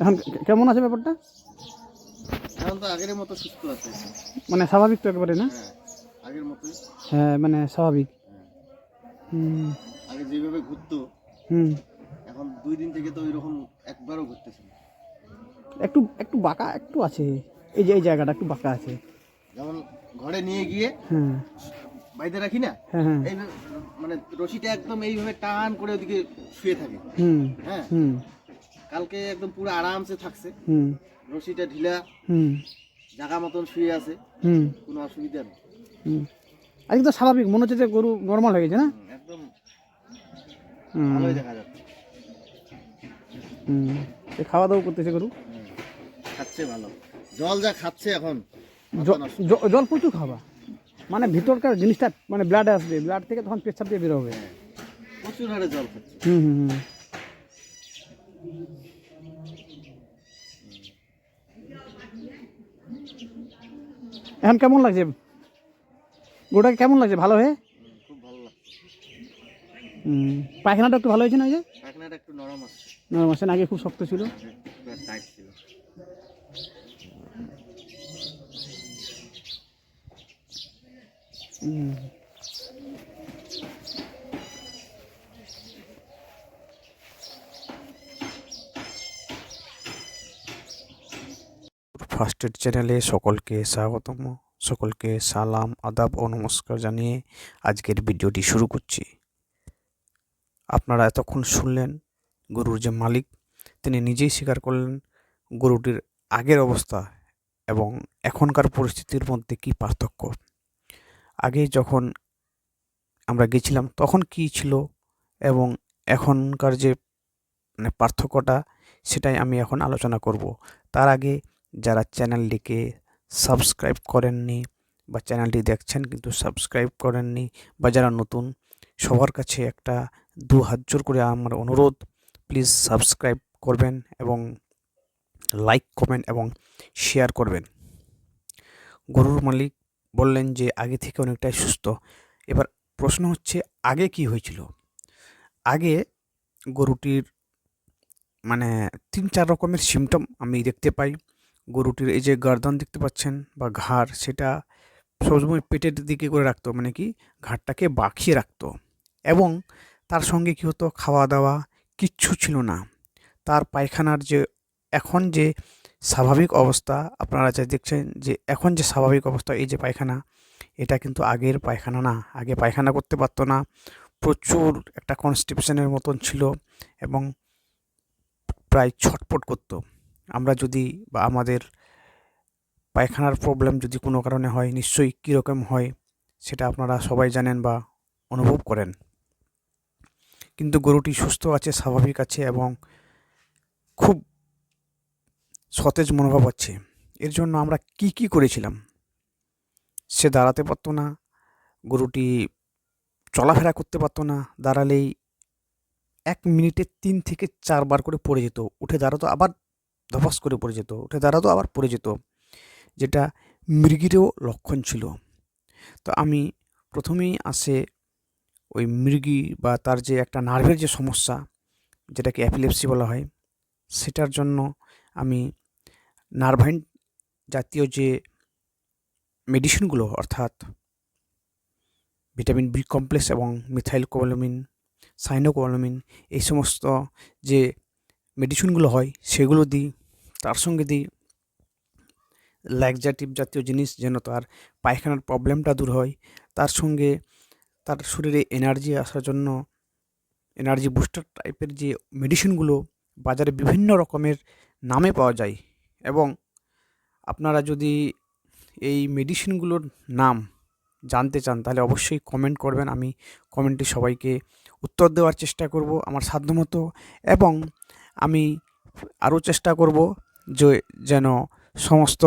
এখন কেমন আছে ব্যাপারটা? এখন তো আগের মতো সুস্থ আছে। মানে স্বাভাবিক তো একেবারে না? হ্যাঁ আগের মতোই। হ্যাঁ মানে স্বাভাবিক। হ্যাঁ। হুম। আগে যেভাবে ঘুরতো হুম। এখন দুই দিন থেকে তো ওইরকম একবারও ঘুরতেছে একটু একটু বাঁকা একটু আছে। এই যে এই জায়গাটা একটু বাঁকা আছে। যেমন ঘরে নিয়ে গিয়ে হ্যাঁ। বাইতে রাখি না? হ্যাঁ হ্যাঁ। এই মানে রশিটা একদম এইভাবে টান করে ওদিকে শুয়ে থাকে। হ্যাঁ? হুম। কালকে একদম পুরো আরামসে থাকছে। হুম। রশিটা ঢিলা। হুম। জাগা মতন শুয়ে আছে। হুম। কোনো অসুবিধা নেই। তো স্বাভাবিক মনে হচ্ছে যে গরু নর্মাল হয়ে গেছে না? একদম ভালোই দেখা যাচ্ছে। হুম। খাওয়া দাওয়া করতেছে গরু? খাচ্ছে ভালো। জল যা খাচ্ছে এখন জল প্রচুর খাওয়া। মানে ভিতরকার জিনিসটা মানে ব্লাড আসবে ব্লাড থেকে তখন পেচ্ছাপ দিয়ে বেরোবে হ্যাঁ, প্রচুর হারে জল খাচ্ছে। হুম হুম হুম। এখন কেমন লাগছে? গোটাকে কেমন লাগছে? ভালো হয়ে খুব ভালো লাগছে। হুম পায়খানাটা একটু ভালো হয়েছে না ওই যে? একটু নরম আছে। নরম আছে আগে খুব শক্ত ছিল? টাইট ছিল। ফার্স্ট এড চ্যানেলে সকলকে স্বাগতম, সকলকে সালাম, আদাব ও নমস্কার জানিয়ে আজকের ভিডিওটি শুরু করছি। আপনারা এতক্ষণ শুনলেন গরুর যে মালিক, তিনি নিজেই স্বীকার করলেন গরুটির আগের অবস্থা এবং এখনকার পরিস্থিতির মধ্যে কি পার্থক্য। আগে যখন আমরা গেছিলাম, তখন কি ছিল এবং এখনকার যে মানে পার্থক্যটা সেটাই আমি এখন আলোচনা করব। তার আগে যারা চ্যানেলটিকে সাবস্ক্রাইব করেননি বা চ্যানেলটি দেখছেন কিন্তু সাবস্ক্রাইব করেননি বা যারা নতুন, সবার কাছে একটা দু হাত জোর করে আমার অনুরোধ, প্লিজ সাবস্ক্রাইব করবেন এবং লাইক, কমেন্ট এবং শেয়ার করবেন। গরুর মালিক বললেন যে, আগে থেকে অনেকটাই সুস্থ। এবার প্রশ্ন হচ্ছে, আগে কি হয়েছিল? আগে গরুটির মানে তিন, চার রকমের সিমটম আমি দেখতে পাই। গরুটির এই যে গর্দন দেখতে পাচ্ছেন বা ঘাড়, সেটা সবসময় পেটের দিকে করে রাখতো মানে কি ঘাড়টাকে বাঁকিয়ে রাখতো। এবং তার সঙ্গে কি হতো? খাওয়া দাওয়া কিচ্ছু ছিল না। তার পায়খানার যে, এখন যে স্বাভাবিক অবস্থা আপনারা যা দেখছেন যে এখন যে স্বাভাবিক অবস্থা, এই যে পায়খানা, এটা কিন্তু আগের পায়খানা না। আগে পায়খানা করতে পারতো না। প্রচুর একটা কনস্টিপেশনের মতন ছিল এবং প্রায় ছটপট করতো। আমরা যদি বা আমাদের পায়খানার প্রবলেম যদি কোনো কারণে হয়, নিশ্চয়ই কীরকম হয়, সেটা আপনারা সবাই জানেন বা অনুভব করেন। কিন্তু গরুটি সুস্থ আছে, স্বাভাবিক আছে এবং খুব সতেজ মনোভাব হচ্ছে এর জন্য আমরা কি কি করেছিলাম? সে দাঁড়াতে পারতো না, গরুটি চলাফেরা করতে পারতো না, দাঁড়ালেই এক মিনিটে তিন থেকে চারবার করে পড়ে যেত, উঠে দাঁড়াতো আবার ধপাস করে পড়ে যেত, উঠে দাঁড়াতো আবার পড়ে যেত, যেটা মৃগীরও লক্ষণ ছিল। তো আমি প্রথমেই আসে ওই মৃগী বা তার যে একটা নার্ভের যে সমস্যা, যেটাকে অ্যাপিলেপসি বলা হয়, সেটার জন্য আমি নার্ভাইন জাতীয় যে মেডিসিনগুলো, অর্থাৎ ভিটামিন বি কমপ্লেক্স এবং মিথাইল কোবালামিন সাইনোকোবালামিন এই সমস্ত যে মেডিসিনগুলো হয়, সেগুলো দিই। তার সঙ্গে দিই ল্যাকজাটিভ জাতীয় জিনিস যেন তার পায়খানার প্রবলেমটা দূর হয়। তার সঙ্গে তার শরীরে এনার্জি আসার জন্য এনার্জি বুস্টার টাইপের যে মেডিসিনগুলো বাজারে বিভিন্ন রকমের নামে পাওয়া যায় এবং আপনারা যদি এই মেডিসিনগুলোর নাম জানতে চান, তাহলে অবশ্যই কমেন্ট করবেন। আমি কমেন্টে সবাইকে উত্তর দেওয়ার চেষ্টা করব আমার সাধ্যমতো এবং আমি আরও চেষ্টা করব যে যেন সমস্ত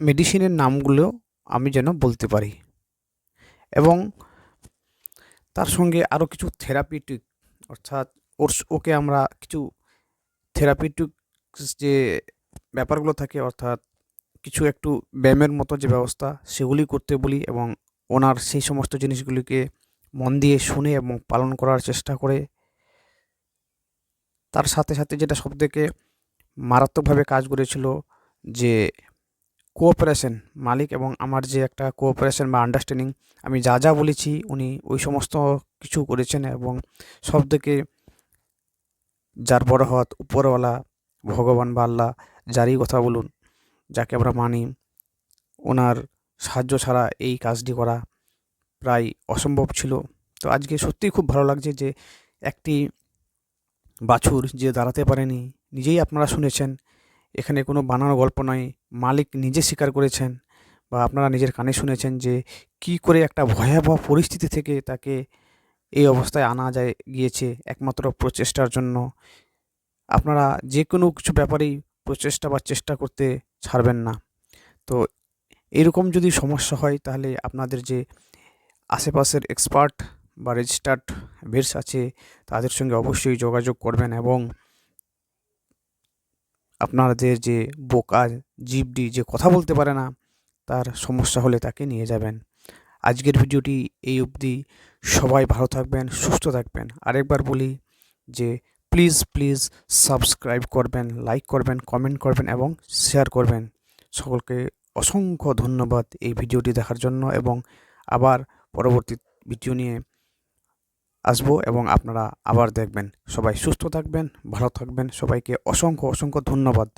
মেডিসিনের নামগুলো আমি যেন বলতে পারি। এবং তার সঙ্গে আরও কিছু থেরাপিউটিক অর্থাৎ ওর, ওকে আমরা কিছু থেরাপিউটিক যে ব্যাপারগুলো থাকে, অর্থাৎ কিছু একটু ব্যায়ামের মতো যে ব্যবস্থা সেগুলি করতে বলি এবং ওনার সেই সমস্ত জিনিসগুলিকে মন দিয়ে শুনে এবং পালন করার চেষ্টা করে। তার সাথে সাথে যেটা সবথেকে মারাত্মকভাবে কাজ করেছিল যে কোঅপারেশন মালিক এবং আমার যে একটা কোঅপারেশন বা আন্ডারস্ট্যান্ডিং আমি যা যা বলেছি উনি ওই সমস্ত কিছু করেছেন এবং সব থেকে যার বড় হাত উপরওয়ালা, ভগবান বা আল্লাহ যারই কথা বলুন, যাকে আমরা মানি। ওনার সাহায্য ছাড়া এই কাজটি করা প্রায় অসম্ভব ছিল। তো আজকে সত্যিই খুব ভালো লাগছে যে একটি বাছুর যে দাঁড়াতে পারেনি, নিজেই আপনারা শুনেছেন, এখানে কোনো বানানো গল্প নয়, মালিক নিজে স্বীকার করেছেন বা আপনারা নিজের কানে শুনেছেন যে কি করে একটা ভয়াবহ পরিস্থিতি থেকে তাকে এই অবস্থায় আনা যায়, গিয়েছে একমাত্র প্রচেষ্টার জন্য। আপনারা যে কোনো কিছু ব্যাপারেই প্রচেষ্টা বা চেষ্টা করতে ছাড়বেন না। তো এরকম যদি সমস্যা হয়, তাহলে আপনাদের যে আশেপাশের এক্সপার্ট বা রেজিস্টার্ড ভেটস আছে, তাদের সঙ্গে অবশ্যই যোগাযোগ করবেন এবং আপনাদের যে বোকা জীবটি যে কথা বলতে পারে না, তার সমস্যা হলে তাকে নিয়ে যাবেন। আজকের ভিডিওটি এই অবধি। সবাই ভালো থাকবেন, সুস্থ থাকবেন। আরেকবার বলি যে প্লিজ প্লিজ সাবস্ক্রাইব করবেন লাইক করবেন কমেন্ট করবেন এবং শেয়ার করবেন। সকলকে অসংখ্য ধন্যবাদ এই ভিডিওটি দেখার জন্য এবং আবার পরবর্তী ভিডিও নিয়ে আসব এবং আপনারা আবার দেখবেন। সবাই সুস্থ থাকবেন, ভালো থাকবেন। সবাইকে অসংখ্য অসংখ্য ধন্যবাদ।